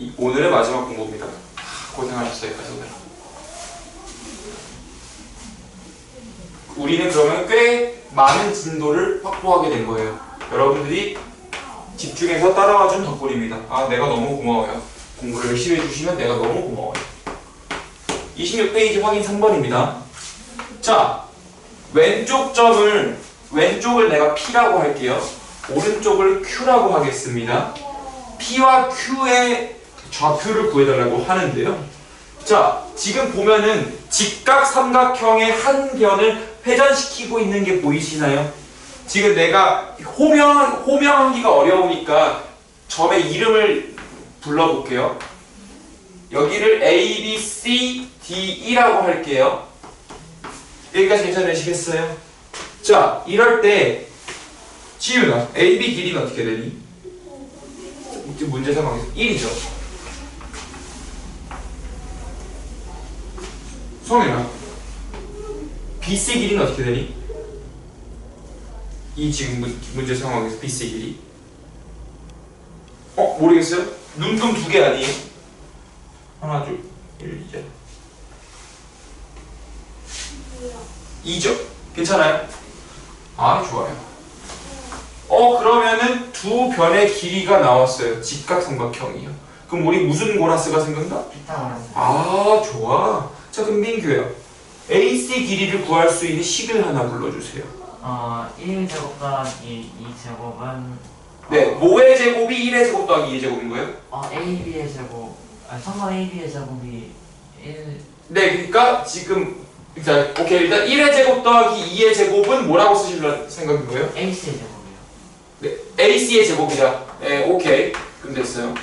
이- 오늘의 마지막 공부입니다. 하, 고생하셨어요, 오늘. 우리는 그러면 꽤 많은 진도를 확보하게 된 거예요. 여러분들이 집중해서 따라와 준 덕분입니다. 아, 내가 너무 고마워요. 공부를 열심히 해주시면 내가 너무 고마워요. 26페이지 확인 3번입니다. 자, 왼쪽 점을, 왼쪽을 내가 P라고 할게요. 오른쪽을 Q라고 하겠습니다. P와 Q의 좌표를 구해달라고 하는데요. 자, 지금 보면은 직각 삼각형의 한 변을 회전시키고 있는 게 보이시나요? 지금 내가 호명, 호명하기가 어려우니까 점의 이름을 불러볼게요. 여기를 A, B, C, D, E라고 할게요. 여기까지 괜찮으시겠어요? 자, 이럴 때 지윤아, A, B 길이는 어떻게 되니? 문제 상황에서 1이죠. 성현아, BC 길이는 어떻게 되니? 이 지금 문, 문제 상황에서 BC 길이 어? 모르겠어요? 눈금 두 개 아니에요? 하나, 둘, 1, 2죠 2죠? 괜찮아요? 아, 좋아요. 어, 그러면은 두 변의 길이가 나왔어요. 직각삼각형이요. 그럼 우리 무슨 고라스가 생각나? 피타고라스 아, 좋아. 자, 그럼 민규야. AC 길이를 구할 수 있는 식을 하나 불러주세요. 어 1제곱 더하기 2제곱은 네, 모의 제곱이 1의 제곱 더하기 2의 제곱인 거예요? 어 AB의 제곱 아 성분 AB의 제곱이 1 네, 그러니까 지금 일단 오케이 일단 1의 제곱 더하기 2의 제곱은 뭐라고 쓰실 생각인 거예요? AC의 제곱이요 네, AC의 제곱이다. 네, 오케이. 그럼 됐어요.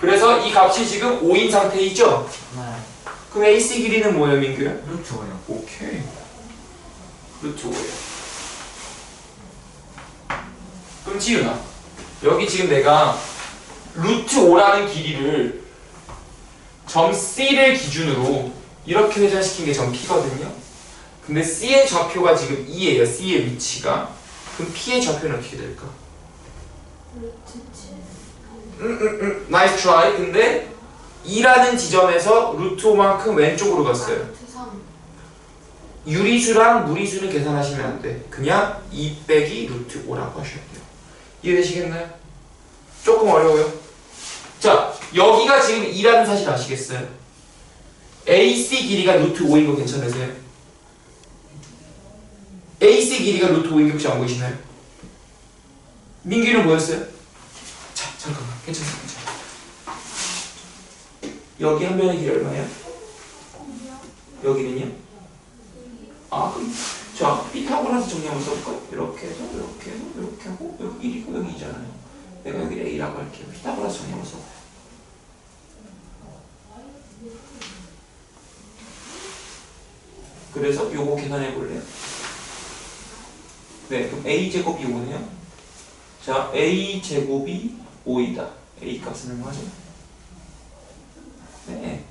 그래서 이 값이 지금 5인 상태이죠? 네 그럼 AC 길이는 뭐예요, 민규야? 루트 5요 오케이. 루트 5예요. 그럼 지윤아, 여기 지금 내가 루트 5라는 길이를 점 C를 기준으로 이렇게 회전시킨 게 점 P거든요. 근데 C의 좌표가 지금 2예요. C의 위치가. 그럼 P의 좌표는 어떻게 될까? 나이스 트라이. 근데 2라는 지점에서 루트 5만큼 왼쪽으로 갔어요. 유리수랑 무리수는 계산하시면 안 돼. 그냥 2 빼기 루트 5라고 하셔야 돼요. 이해되시겠나요? 조금 어려워요. 자, 여기가 지금 2라는 사실 아시겠어요? AC 길이가 루트 5인 거 괜찮으세요? AC 길이가 루트 5인 거 혹시 안 보이시나요? 민규는 뭐였어요? 자, 잠깐만. 괜찮아요. 여기 한 변의 길이 얼마예요? 여기는요? 아, 그럼 자, 피타고라스 정리 한번 써볼까요? 이렇게 해서 이렇게 해서 이렇게 하고 여기 1이고 여기 2잖아요. 내가 여기를 A라고 할게요. 피타고라스 정리 한번 써. 그래서 요거 계산해 볼래요? 네, 그럼 A 제곱이 5네요. 자, A 제곱이 5이다. A 값은 얼마죠?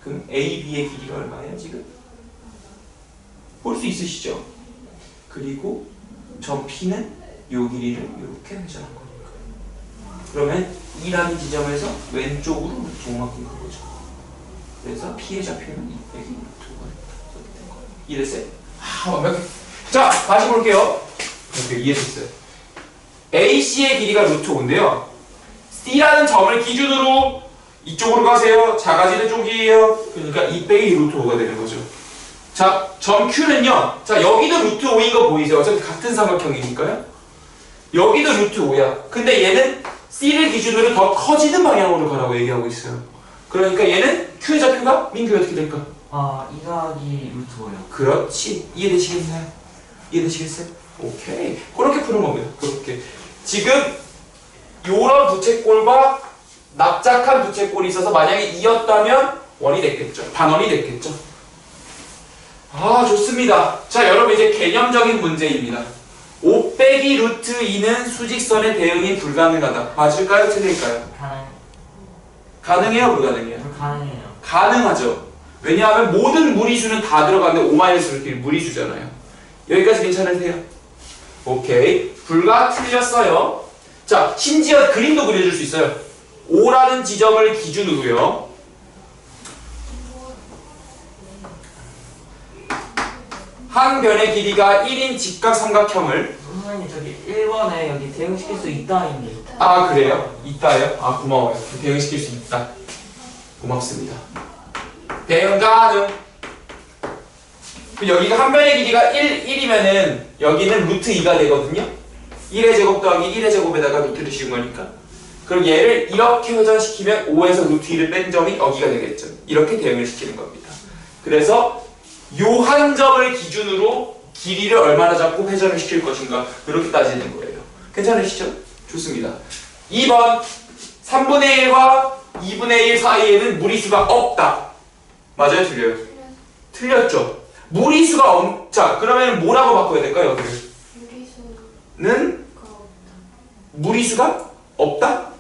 네, 그럼 A, B의 길이가 얼마예요, 지금? 볼 수 있으시죠? 그리고 점 P는 요 길이를 이렇게 회전한 거니까. 그러면 2라는 지점에서 왼쪽으로 루트 5만큼 그거죠. 그래서 P의 좌표는 2 빼기 루트 5가 이렇게 된 거예요. 이해됐어요? 아, 완벽해. 자, 다시 볼게요. 이렇게 이해됐어요. AC의 길이가 루트 5인데요. C라는 점을 기준으로 이쪽으로 가세요. 작아지는 쪽이에요. 그러니까 2 빼기 루트 5가 되는 거죠. 자, 점 Q는요. 자, 여기도 루트 5인 거 보이죠? 어차피 같은 삼각형이니까요. 여기도 루트 5야. 근데 얘는 C를 기준으로 더 커지는 방향으로 가라고 얘기하고 있어요. 그러니까 얘는 Q의 좌표가 민규 어떻게 될까? 어2 더하기 루트 5요 그렇지. 이해되시겠나요? 이해되시겠어요? 오케이. 그렇게 푸는 겁니다. 그렇게. 지금 요런 부채꼴과 납작한 부채꼴이 있어서 만약에 이었다면 원이 됐겠죠. 반원이 됐겠죠. 아, 좋습니다. 자, 여러분 이제 개념적인 문제입니다. 5 빼기 루트 2는 수직선의 대응이 불가능하다. 맞을까요? 틀릴까요? 가능 가능해요? 불가능해요? 불가능해요 가능하죠. 왜냐하면 모든 무리수는 다 들어가는데 5 마이너스 루트는 무리수잖아요. 여기까지 괜찮으세요? 오케이. 불가 틀렸어요. 자, 심지어 그림도 그려줄 수 있어요. O라는 지점을 기준으로요. 한 변의 길이가 1인 직각 삼각형을 선생님 저기 1번에 여기 대응시킬 수 있다인데 아 그래요? 있다요? 아 고마워요. 대응시킬 수 있다. 고맙습니다. 대응 가능. 여기가 한 변의 길이가 1, 1이면은 여기는 루트 2가 되거든요. 1의 제곱 더하기 1의 제곱에다가 루트를 씌운 거니까. 그럼 얘를 이렇게 회전시키면 5에서 루트 2를 뺀 점이 여기가 되겠죠. 이렇게 대응을 시키는 겁니다. 그래서 요 한 점을 기준으로 길이를 얼마나 잡고 회전을 시킬 것인가 그렇게 따지는 거예요. 괜찮으시죠? 좋습니다. 2번 3분의 1과 2분의 1 사이에는 무리수가 없다. 맞아요? 틀려요? 틀렸죠. 무리수가 없... 자 그러면 뭐라고 바꿔야 될까요? 여기를? 유리수가 는 없다. 무리수가 없다?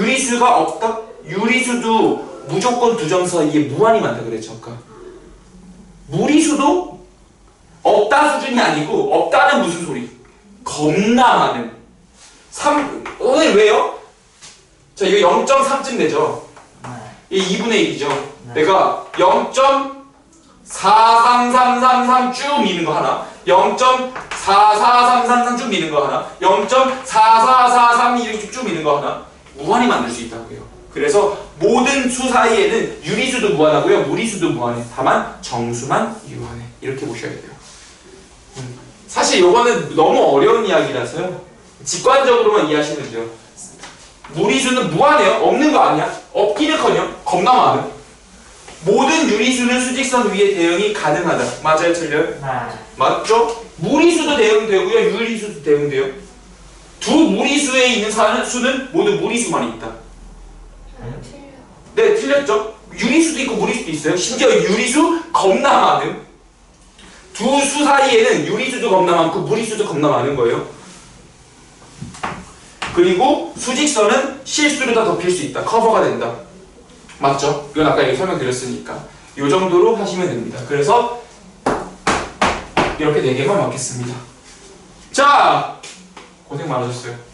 아 유리수가 없다. 유리수가 없다? 유리수도 무조건 두 점 사이에 무한히 많다 그랬죠 아까 무리수도 없다 수준이 아니고 없다는 무슨 소리? 겁나 많은 3 오늘 왜요? 자 이거 0.3쯤 되죠 네. 이 2분의 1이죠 네. 내가 0.43333 쭉 미는 거 하나 0.44333 쭉 미는 거 하나 0.4443 이렇게 쭉 미는 거 하나 무한히 만들 수 있다고요 그래서 모든 수 사이에는 유리수도 무한하고요 무리수도 무한해 다만 정수만 유한해 이렇게 보셔야 돼요 음. 사실 요거는 너무 어려운 이야기라서요 직관적으로만 이해하시면 돼요 무리수는 무한해요 없는 거 아니야 없기는커녕 겁나 많은 모든 유리수는 수직선 위에 대응이 가능하다. 맞아요, 틀려요? 네. 맞죠? 무리수도 대응되고요, 유리수도 대응돼요. 두 무리수에 있는 사는 수는 모두 무리수만 있다. 네, 틀렸죠? 유리수도 있고 무리수도 있어요. 심지어 유리수 겁나 많음. 두수 사이에는 유리수도 겁나 많고 무리수도 겁나 많은 거예요. 그리고 수직선은 실수를 다 덮일 수 있다. 커버가 된다. 맞죠? 이건 아까 여기 설명드렸으니까. 이 정도로 하시면 됩니다. 그래서 이렇게 네 개만 맞겠습니다. 자, 고생 많으셨어요.